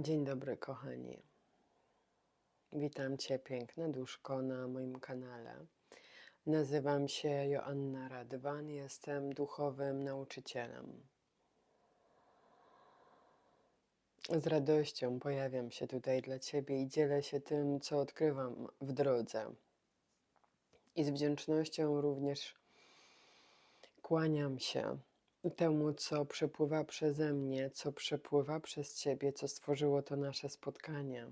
Dzień dobry, kochani. Witam Cię, piękna duszko, na moim kanale. Nazywam się Joanna Radwan, jestem duchowym nauczycielem. Z radością pojawiam się tutaj dla Ciebie i dzielę się tym, co odkrywam w drodze. I z wdzięcznością również kłaniam się temu, co przepływa przeze mnie, co przepływa przez Ciebie, co stworzyło to nasze spotkanie.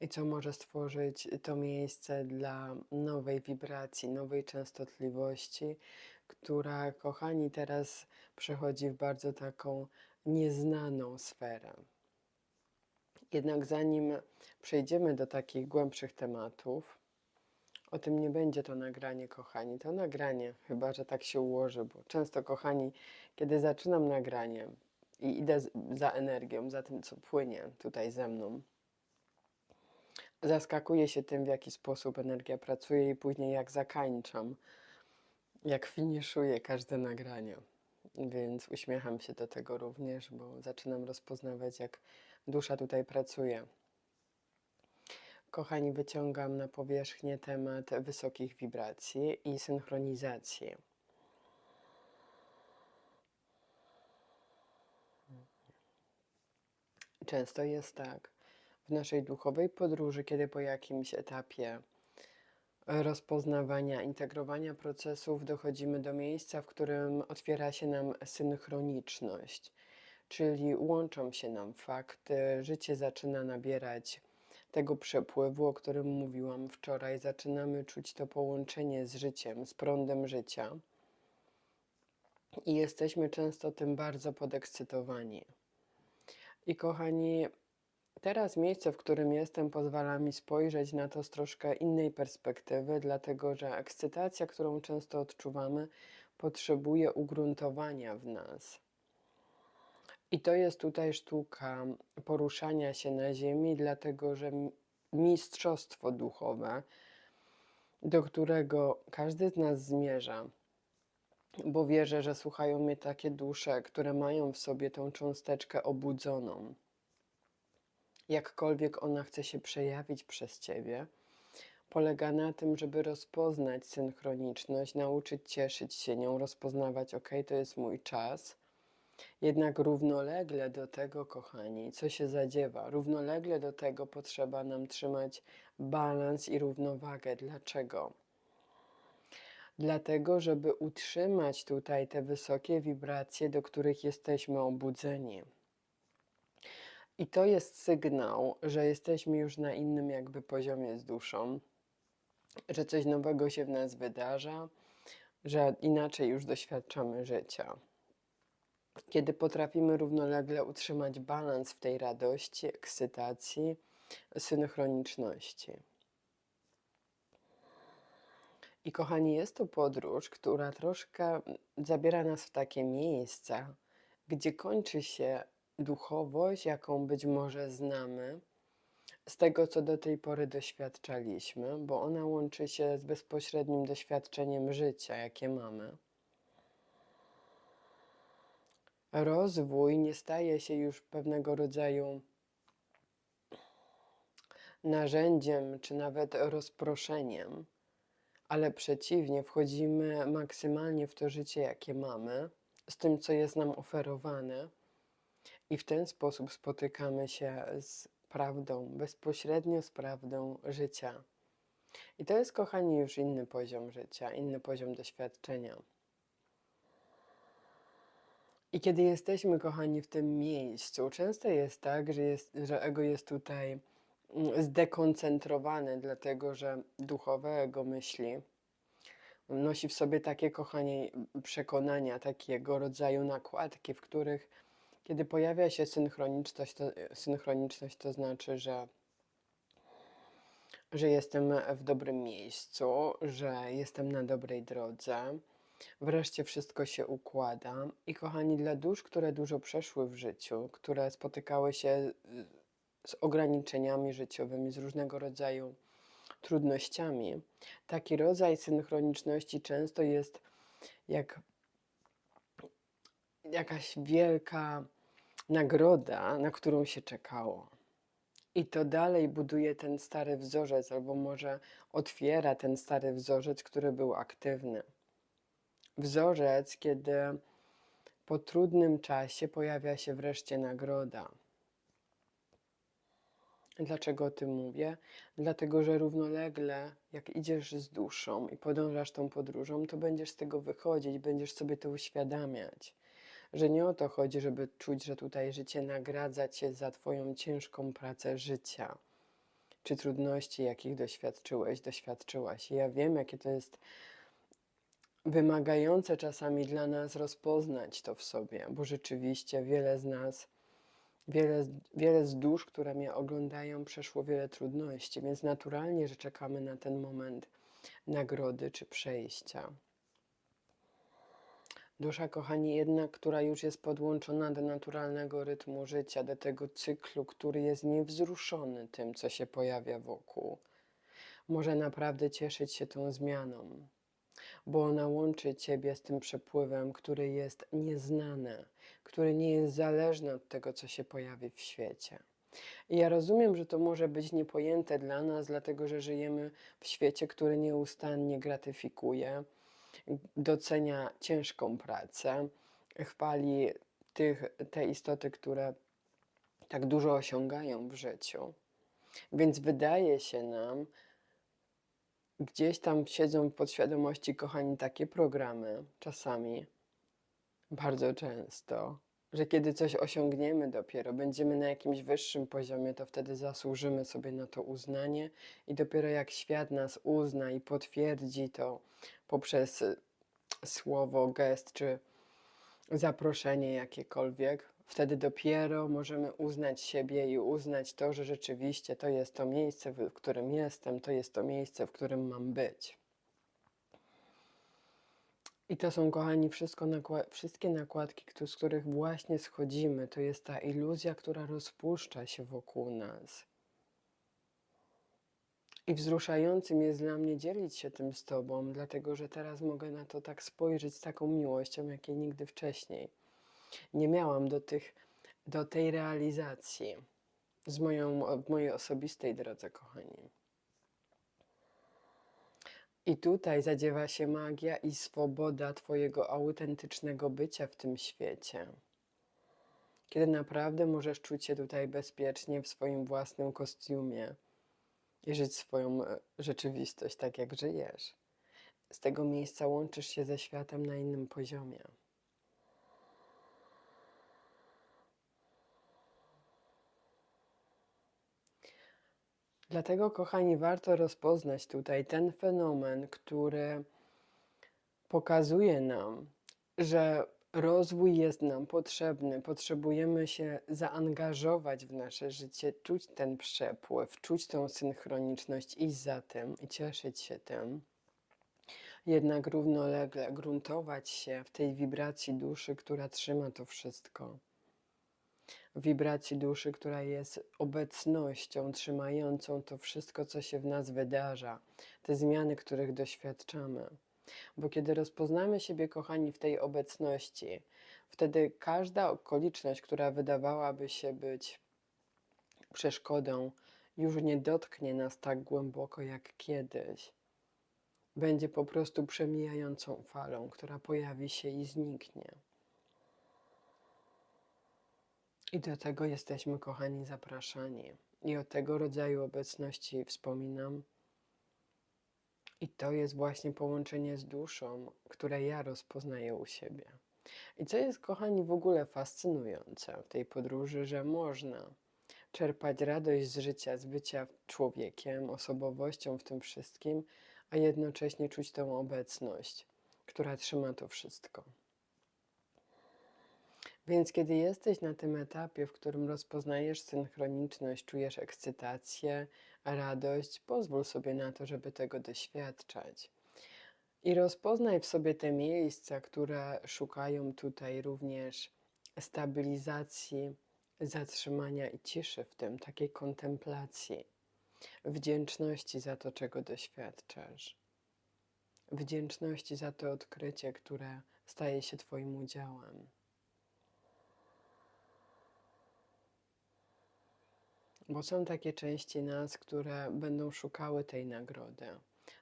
I co może stworzyć to miejsce dla nowej wibracji, nowej częstotliwości, która, kochani, teraz przechodzi w bardzo taką nieznaną sferę. Jednak zanim przejdziemy do takich głębszych tematów, o tym nie będzie to nagranie, kochani. To nagranie, chyba że tak się ułoży, bo często, kochani, kiedy zaczynam nagranie i idę za energią, za tym, co płynie tutaj ze mną, zaskakuję się tym, w jaki sposób energia pracuje i później jak zakańczam, jak finiszuję każde nagranie. Więc uśmiecham się do tego również, bo zaczynam rozpoznawać, jak dusza tutaj pracuje. Kochani, wyciągam na powierzchnię temat wysokich wibracji i synchronizacji. Często jest tak w naszej duchowej podróży, kiedy po jakimś etapie rozpoznawania, integrowania procesów dochodzimy do miejsca, w którym otwiera się nam synchroniczność, czyli łączą się nam fakty, życie zaczyna nabierać tego przepływu, o którym mówiłam wczoraj. Zaczynamy czuć to połączenie z życiem, z prądem życia. I jesteśmy często tym bardzo podekscytowani. I kochani, teraz miejsce, w którym jestem, pozwala mi spojrzeć na to z troszkę innej perspektywy, dlatego że ekscytacja, którą często odczuwamy, potrzebuje ugruntowania w nas. I to jest tutaj sztuka poruszania się na ziemi, dlatego że mistrzostwo duchowe, do którego każdy z nas zmierza, bo wierzę, że słuchają mnie takie dusze, które mają w sobie tą cząsteczkę obudzoną. Jakkolwiek ona chce się przejawić przez ciebie, polega na tym, żeby rozpoznać synchroniczność, nauczyć cieszyć się nią, rozpoznawać, ok, to jest mój czas. Jednak równolegle do tego, kochani, co się zadziewa, równolegle do tego potrzeba nam trzymać balans i równowagę. Dlaczego? Dlatego, żeby utrzymać tutaj te wysokie wibracje, do których jesteśmy obudzeni. I to jest sygnał, że jesteśmy już na innym jakby poziomie z duszą, że coś nowego się w nas wydarza, że inaczej już doświadczamy życia. Kiedy potrafimy równolegle utrzymać balans w tej radości, ekscytacji, synchroniczności. I kochani, jest to podróż, która troszkę zabiera nas w takie miejsca, gdzie kończy się duchowość, jaką być może znamy, z tego, co do tej pory doświadczaliśmy, bo ona łączy się z bezpośrednim doświadczeniem życia, jakie mamy. Rozwój nie staje się już pewnego rodzaju narzędziem, czy nawet rozproszeniem, ale przeciwnie, wchodzimy maksymalnie w to życie, jakie mamy, z tym, co jest nam oferowane, i w ten sposób spotykamy się z prawdą, bezpośrednio z prawdą życia. I to jest, kochani, już inny poziom życia, inny poziom doświadczenia. I kiedy jesteśmy, kochani, w tym miejscu, często jest tak, że, jest, że ego jest tutaj mm, zdekoncentrowane, dlatego że duchowe ego myśli. Nosi w sobie takie, kochanie, przekonania, takiego rodzaju nakładki, w których, kiedy pojawia się synchroniczność, to, synchroniczność, to znaczy, że że jestem w dobrym miejscu, że jestem na dobrej drodze. Wreszcie wszystko się układa. I kochani, dla dusz, które dużo przeszły w życiu, które spotykały się y, z ograniczeniami życiowymi, z różnego rodzaju trudnościami, taki rodzaj synchroniczności często jest jak jakaś wielka nagroda, na którą się czekało. I to dalej buduje ten stary wzorzec, albo może otwiera ten stary wzorzec, który był aktywny. Wzorzec, kiedy po trudnym czasie pojawia się wreszcie nagroda. Dlaczego o tym mówię? Dlatego, że równolegle, jak idziesz z duszą i podążasz tą podróżą, to będziesz z tego wychodzić, będziesz sobie to uświadamiać. Że nie o to chodzi, żeby czuć, że tutaj życie nagradza cię za Twoją ciężką pracę życia, czy trudności, jakich doświadczyłeś, doświadczyłaś. I ja wiem, jakie to jest wymagające czasami dla nas rozpoznać to w sobie, bo rzeczywiście wiele z nas Wiele, wiele z dusz, które mnie oglądają, przeszło wiele trudności, więc naturalnie, że czekamy na ten moment nagrody czy przejścia. Dusza, kochani, jedna, która już jest podłączona do naturalnego rytmu życia, do tego cyklu, który jest niewzruszony tym, co się pojawia wokół, może naprawdę cieszyć się tą zmianą, bo ona łączy Ciebie z tym przepływem, który jest nieznany, który nie jest zależny od tego, co się pojawi w świecie. I ja rozumiem, że to może być niepojęte dla nas, dlatego że żyjemy w świecie, który nieustannie gratyfikuje, docenia ciężką pracę, chwali tych, te istoty, które tak dużo osiągają w życiu. Więc wydaje się nam, gdzieś tam siedzą w podświadomości, kochani, takie programy czasami, bardzo często, że kiedy coś osiągniemy dopiero, będziemy na jakimś wyższym poziomie, to wtedy zasłużymy sobie na to uznanie i dopiero jak świat nas uzna i potwierdzi to poprzez słowo, gest czy zaproszenie jakiekolwiek, wtedy dopiero możemy uznać siebie i uznać to, że rzeczywiście to jest to miejsce, w którym jestem, to jest to miejsce, w którym mam być. I to są, kochani, wszystko nakła wszystkie nakładki, z których właśnie schodzimy. To jest ta iluzja, która rozpuszcza się wokół nas. I wzruszającym jest dla mnie dzielić się tym z Tobą, dlatego że teraz mogę na to tak spojrzeć z taką miłością, jakiej nigdy wcześniej nie miałam do, tych, do tej realizacji z moją, mojej osobistej drodze, kochani. I tutaj zadziewa się magia i swoboda Twojego autentycznego bycia w tym świecie. Kiedy naprawdę możesz czuć się tutaj bezpiecznie w swoim własnym kostiumie i żyć swoją e, rzeczywistość tak, jak żyjesz. Z tego miejsca łączysz się ze światem na innym poziomie. Dlatego, kochani, warto rozpoznać tutaj ten fenomen, który pokazuje nam, że rozwój jest nam potrzebny, potrzebujemy się zaangażować w nasze życie, czuć ten przepływ, czuć tą synchroniczność, iść za tym i cieszyć się tym. Jednak równolegle gruntować się w tej wibracji duszy, która trzyma to wszystko wibracji duszy, która jest obecnością trzymającą to wszystko, co się w nas wydarza, te zmiany, których doświadczamy. Bo kiedy rozpoznamy siebie, kochani, w tej obecności, wtedy każda okoliczność, która wydawałaby się być przeszkodą, już nie dotknie nas tak głęboko jak kiedyś. Będzie po prostu przemijającą falą, która pojawi się i zniknie. I do tego jesteśmy, kochani, zapraszani. I o tego rodzaju obecności wspominam. I to jest właśnie połączenie z duszą, które ja rozpoznaję u siebie. I co jest, kochani, w ogóle fascynujące w tej podróży, że można czerpać radość z życia, z bycia człowiekiem, osobowością w tym wszystkim, a jednocześnie czuć tę obecność, która trzyma to wszystko. Więc kiedy jesteś na tym etapie, w którym rozpoznajesz synchroniczność, czujesz ekscytację, radość, pozwól sobie na to, żeby tego doświadczać. I rozpoznaj w sobie te miejsca, które szukają tutaj również stabilizacji, zatrzymania i ciszy w tym, takiej kontemplacji, wdzięczności za to, czego doświadczasz, wdzięczności za to odkrycie, które staje się Twoim udziałem. Bo są takie części nas, które będą szukały tej nagrody.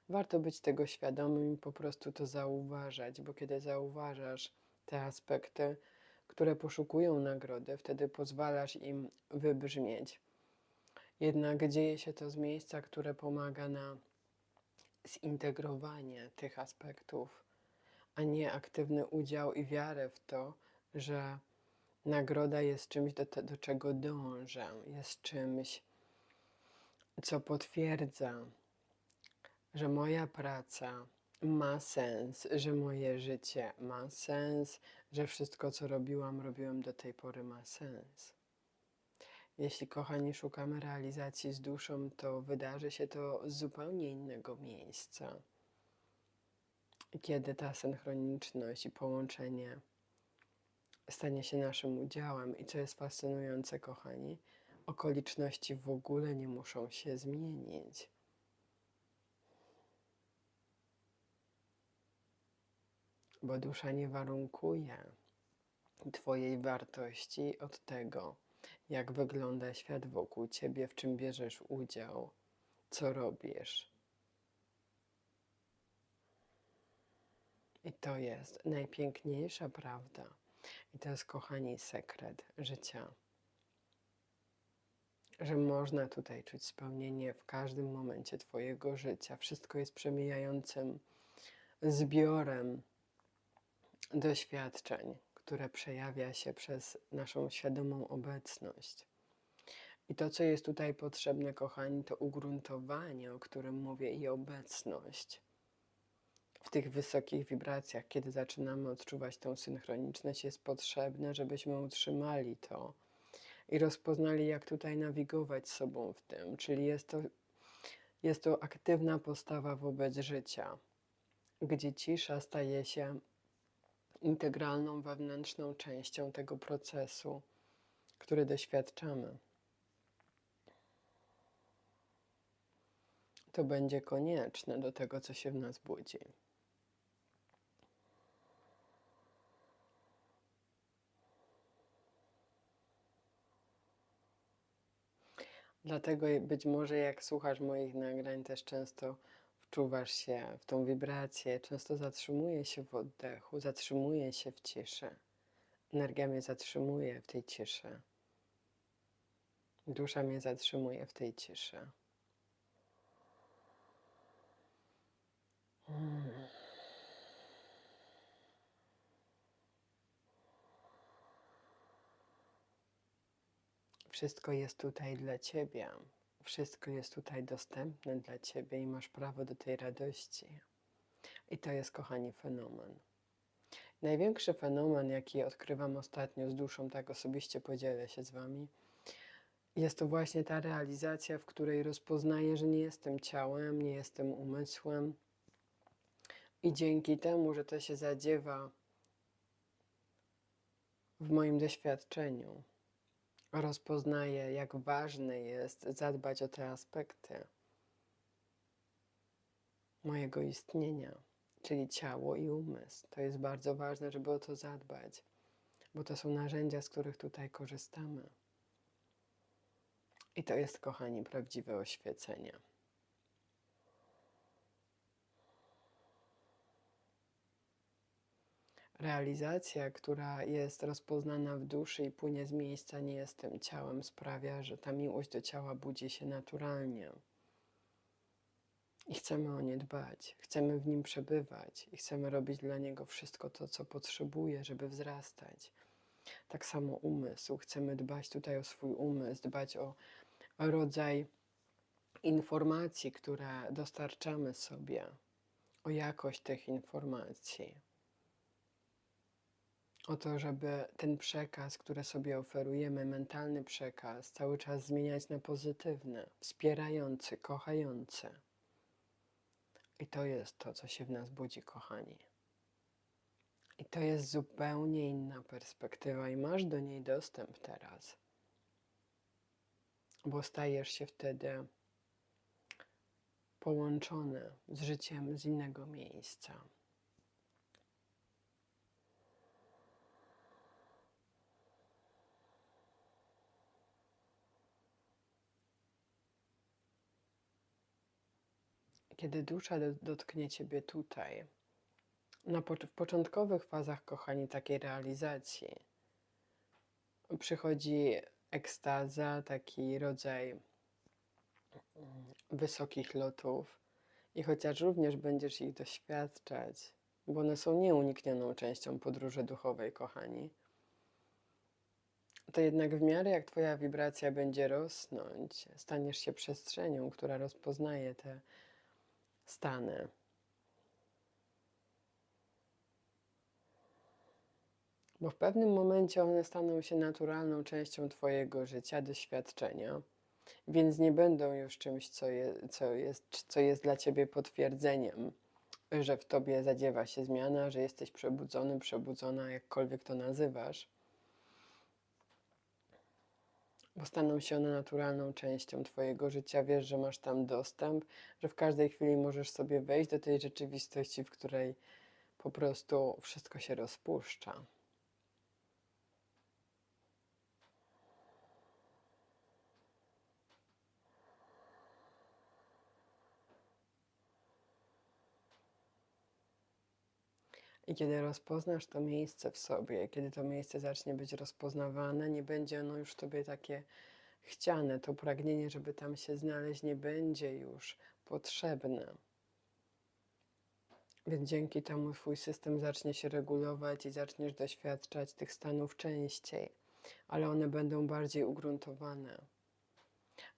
Warto być tego świadomym i po prostu to zauważać, bo kiedy zauważasz te aspekty, które poszukują nagrody, wtedy pozwalasz im wybrzmieć. Jednak dzieje się to z miejsca, które pomaga na zintegrowanie tych aspektów, a nie aktywny udział i wiarę w to, że nagroda jest czymś, do, do czego dążę, jest czymś, co potwierdza, że moja praca ma sens, że moje życie ma sens, że wszystko, co robiłam, robiłem do tej pory ma sens. Jeśli, kochani, szukamy realizacji z duszą, to wydarzy się to z zupełnie innego miejsca. Kiedy ta synchroniczność i połączenie stanie się naszym udziałem, i co jest fascynujące, kochani, okoliczności w ogóle nie muszą się zmienić. Bo dusza nie warunkuje Twojej wartości od tego, jak wygląda świat wokół ciebie, w czym bierzesz udział, co robisz. I to jest najpiękniejsza prawda. I to jest, kochani, sekret życia. Że można tutaj czuć spełnienie w każdym momencie Twojego życia. Wszystko jest przemijającym zbiorem doświadczeń, które przejawia się przez naszą świadomą obecność. I to, co jest tutaj potrzebne, kochani, to ugruntowanie, o którym mówię, i obecność w tych wysokich wibracjach, kiedy zaczynamy odczuwać tą synchroniczność, jest potrzebne, żebyśmy utrzymali to i rozpoznali, jak tutaj nawigować sobą w tym. Czyli jest to, jest to aktywna postawa wobec życia, gdzie cisza staje się integralną wewnętrzną częścią tego procesu, który doświadczamy. To będzie konieczne do tego, co się w nas budzi. Dlatego być może jak słuchasz moich nagrań, też często wczuwasz się w tą wibrację, często zatrzymuje się w oddechu, zatrzymuje się w ciszy. Energia mnie zatrzymuje w tej ciszy. Dusza mnie zatrzymuje w tej ciszy. Hmm. Wszystko jest tutaj dla Ciebie. Wszystko jest tutaj dostępne dla Ciebie i masz prawo do tej radości. I to jest, kochani, fenomen. Największy fenomen, jaki odkrywam ostatnio z duszą, tak osobiście podzielę się z Wami, jest to właśnie ta realizacja, w której rozpoznaję, że nie jestem ciałem, nie jestem umysłem. I dzięki temu, że to się zadziewa w moim doświadczeniu, rozpoznaję, jak ważne jest zadbać o te aspekty mojego istnienia, czyli ciało i umysł. To jest bardzo ważne, żeby o to zadbać, bo to są narzędzia, z których tutaj korzystamy. I to jest, kochani, prawdziwe oświecenie. Realizacja, która jest rozpoznana w duszy i płynie z miejsca nie jestem ciałem, sprawia, że ta miłość do ciała budzi się naturalnie. I chcemy o nie dbać, chcemy w nim przebywać i chcemy robić dla niego wszystko to, co potrzebuje, żeby wzrastać. Tak samo umysł. Chcemy dbać tutaj o swój umysł, dbać o rodzaj informacji, które dostarczamy sobie, o jakość tych informacji o to, żeby ten przekaz, który sobie oferujemy, mentalny przekaz, cały czas zmieniać na pozytywny, wspierający, kochający. I to jest to, co się w nas budzi, kochani. I to jest zupełnie inna perspektywa, i masz do niej dostęp teraz, bo stajesz się wtedy połączony z życiem z innego miejsca. Kiedy dusza do- dotknie Ciebie tutaj, na pocz- w początkowych fazach, kochani, takiej realizacji, przychodzi ekstaza, taki rodzaj mm, wysokich lotów. I chociaż również będziesz ich doświadczać, bo one są nieuniknioną częścią podróży duchowej, kochani, to jednak w miarę jak Twoja wibracja będzie rosnąć, staniesz się przestrzenią, która rozpoznaje te stany. Bo w pewnym momencie one staną się naturalną częścią Twojego życia, doświadczenia, więc nie będą już czymś, co, je, co, jest, co jest dla Ciebie potwierdzeniem, że w Tobie zadziewa się zmiana, że jesteś przebudzony, przebudzona, jakkolwiek to nazywasz. Bo staną się one naturalną częścią Twojego życia. Wiesz, że masz tam dostęp, że w każdej chwili możesz sobie wejść do tej rzeczywistości, w której po prostu wszystko się rozpuszcza. I kiedy rozpoznasz to miejsce w sobie, kiedy to miejsce zacznie być rozpoznawane, nie będzie ono już tobie takie chciane, to pragnienie, żeby tam się znaleźć, nie będzie już potrzebne. Więc dzięki temu Twój system zacznie się regulować i zaczniesz doświadczać tych stanów częściej, ale one będą bardziej ugruntowane.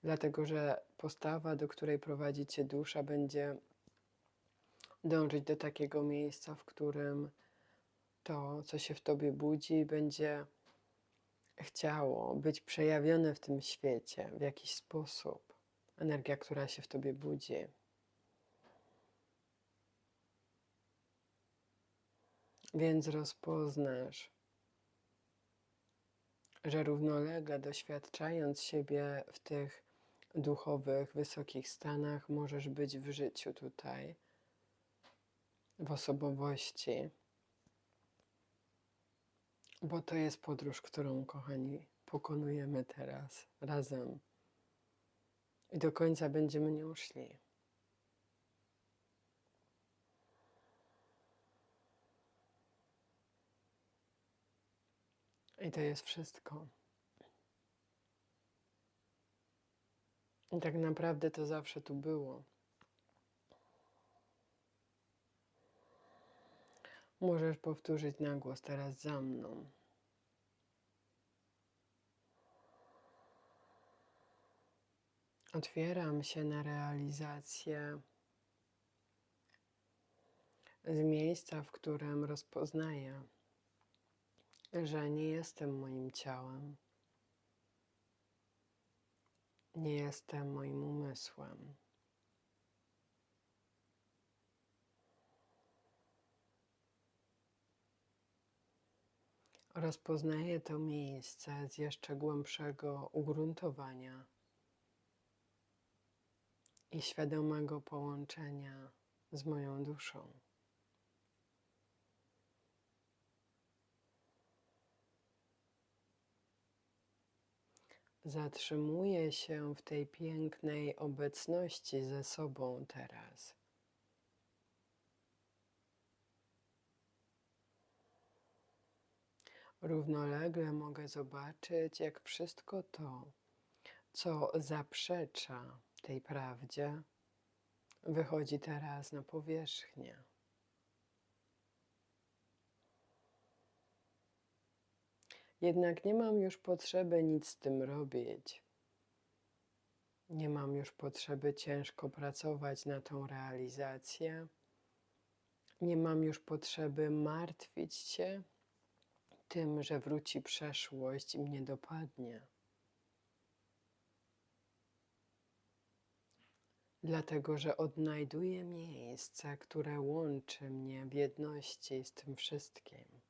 Dlatego, że postawa, do której prowadzi Cię dusza, będzie dążyć do takiego miejsca, w którym to, co się w Tobie budzi, będzie chciało być przejawione w tym świecie w jakiś sposób. Energia, która się w Tobie budzi. Więc rozpoznasz, że równolegle doświadczając siebie w tych duchowych, wysokich stanach, możesz być w życiu tutaj, w osobowości, bo to jest podróż, którą, kochani, pokonujemy teraz razem i do końca będziemy nią szli. I to jest wszystko. I tak naprawdę to zawsze tu było. Możesz powtórzyć na głos teraz za mną. Otwieram się na realizację z miejsca, w którym rozpoznaję, że nie jestem moim ciałem, nie jestem moim umysłem. Rozpoznaję to miejsce z jeszcze głębszego ugruntowania i świadomego połączenia z moją duszą. Zatrzymuję się w tej pięknej obecności ze sobą teraz. Równolegle mogę zobaczyć, jak wszystko to, co zaprzecza tej prawdzie, wychodzi teraz na powierzchnię. Jednak nie mam już potrzeby nic z tym robić. Nie mam już potrzeby ciężko pracować na tą realizację. Nie mam już potrzeby martwić się tym, że wróci przeszłość i mnie dopadnie. Dlatego, że odnajduję miejsce, które łączy mnie w jedności z tym wszystkim.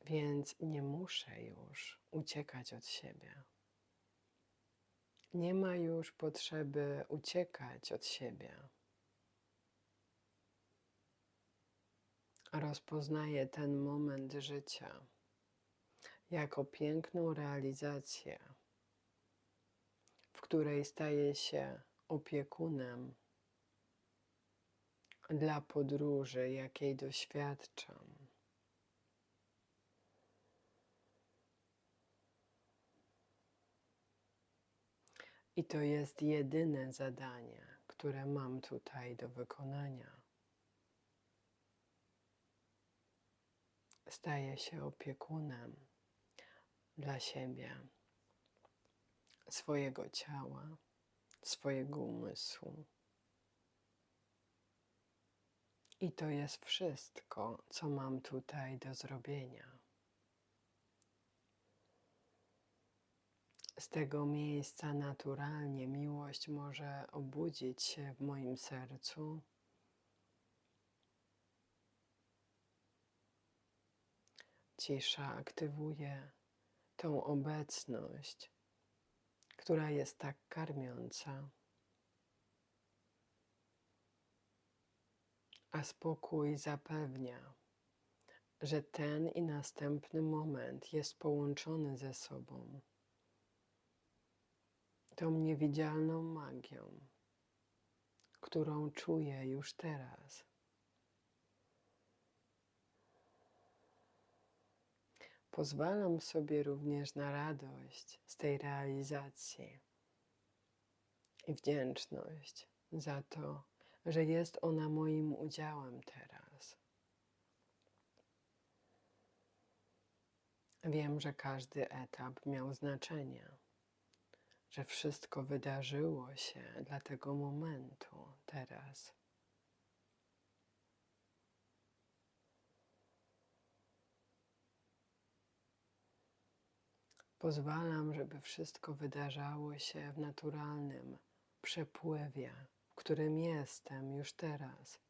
Więc nie muszę już uciekać od siebie. Nie ma już potrzeby uciekać od siebie. Rozpoznaję ten moment życia jako piękną realizację, w której staję się opiekunem dla podróży, jakiej doświadczam. I to jest jedyne zadanie, które mam tutaj do wykonania. Staję się opiekunem dla siebie, swojego ciała, swojego umysłu. I to jest wszystko, co mam tutaj do zrobienia. Z tego miejsca naturalnie miłość może obudzić się w moim sercu. Cisza aktywuje tą obecność, która jest tak karmiąca. A spokój zapewnia, że ten i następny moment jest połączony ze sobą tą niewidzialną magią, którą czuję już teraz. Pozwalam sobie również na radość z tej realizacji i wdzięczność za to, że jest ona moim udziałem teraz. Wiem, że każdy etap miał znaczenie że wszystko wydarzyło się dla tego momentu, teraz. Pozwalam, żeby wszystko wydarzało się w naturalnym przepływie, w którym jestem już teraz.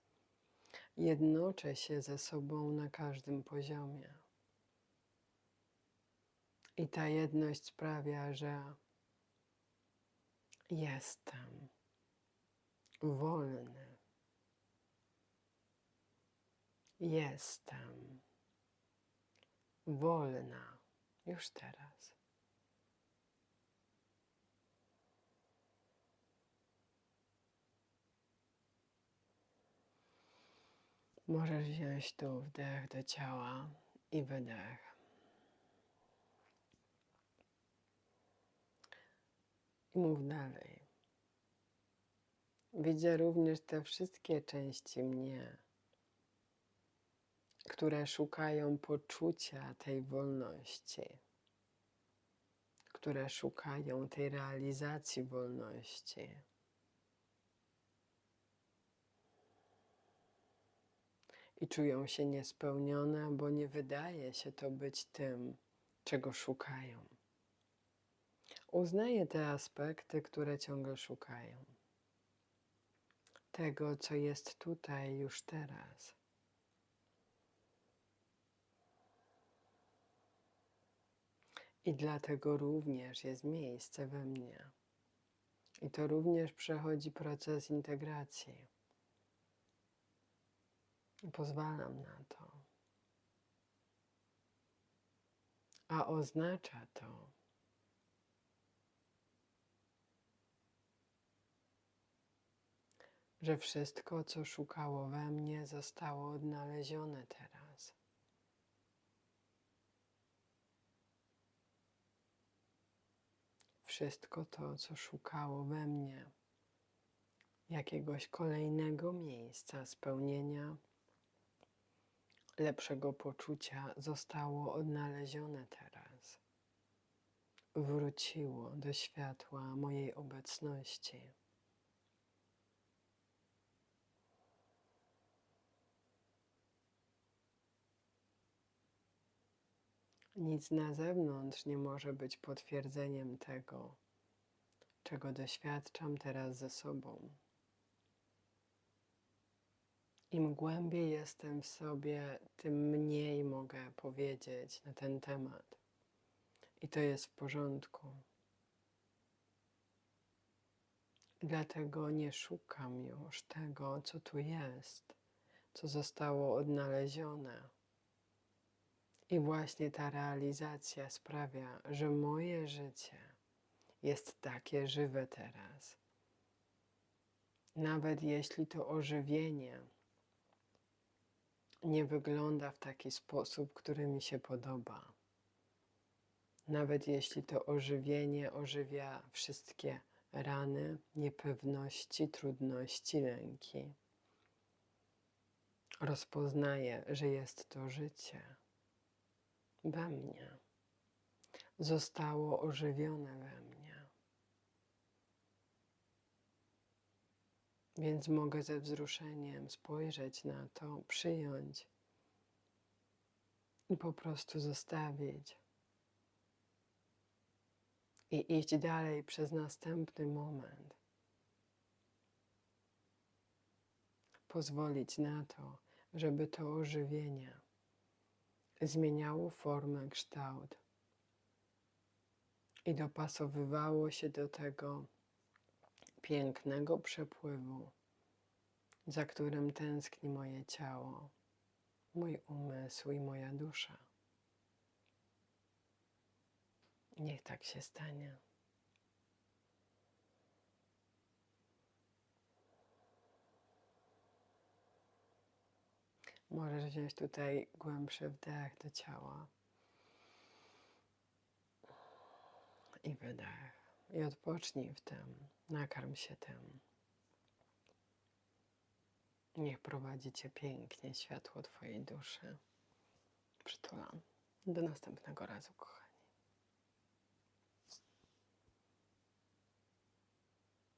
Jednoczę się ze sobą na każdym poziomie. I ta jedność sprawia, że Jestem wolny. Jestem wolna już teraz. Możesz wziąć tu wdech do ciała i wydech. I mów dalej. Widzę również te wszystkie części mnie, które szukają poczucia tej wolności, które szukają tej realizacji wolności. I czują się niespełnione, bo nie wydaje się to być tym, czego szukają. Uznaję te aspekty, które ciągle szukają. Tego, co jest tutaj już teraz. I dlatego również jest miejsce we mnie. I to również przechodzi proces integracji. Pozwalam na to. A oznacza to, że wszystko, co szukało we mnie, zostało odnalezione teraz. Wszystko to, co szukało we mnie jakiegoś kolejnego miejsca spełnienia, lepszego poczucia, zostało odnalezione teraz. Wróciło do światła mojej obecności. Nic na zewnątrz nie może być potwierdzeniem tego, czego doświadczam teraz ze sobą. Im głębiej jestem w sobie, tym mniej mogę powiedzieć na ten temat. I to jest w porządku. Dlatego nie szukam już tego, co tu jest, co zostało odnalezione i właśnie ta realizacja sprawia, że moje życie jest takie żywe teraz. Nawet jeśli to ożywienie nie wygląda w taki sposób, który mi się podoba. Nawet jeśli to ożywienie ożywia wszystkie rany, niepewności, trudności, lęki. Rozpoznaję, że jest to życie we mnie. Zostało ożywione we mnie. Więc mogę ze wzruszeniem spojrzeć na to, przyjąć i po prostu zostawić. I iść dalej przez następny moment. Pozwolić na to, żeby to ożywienie zmieniało formę, kształt i dopasowywało się do tego pięknego przepływu, za którym tęskni moje ciało, mój umysł i moja dusza. Niech tak się stanie. Możesz wziąć tutaj głębszy wdech do ciała i wydech. I odpocznij w tym, nakarm się tym. Niech prowadzi Cię pięknie światło Twojej duszy. Przytulam. Do następnego razu, kochani.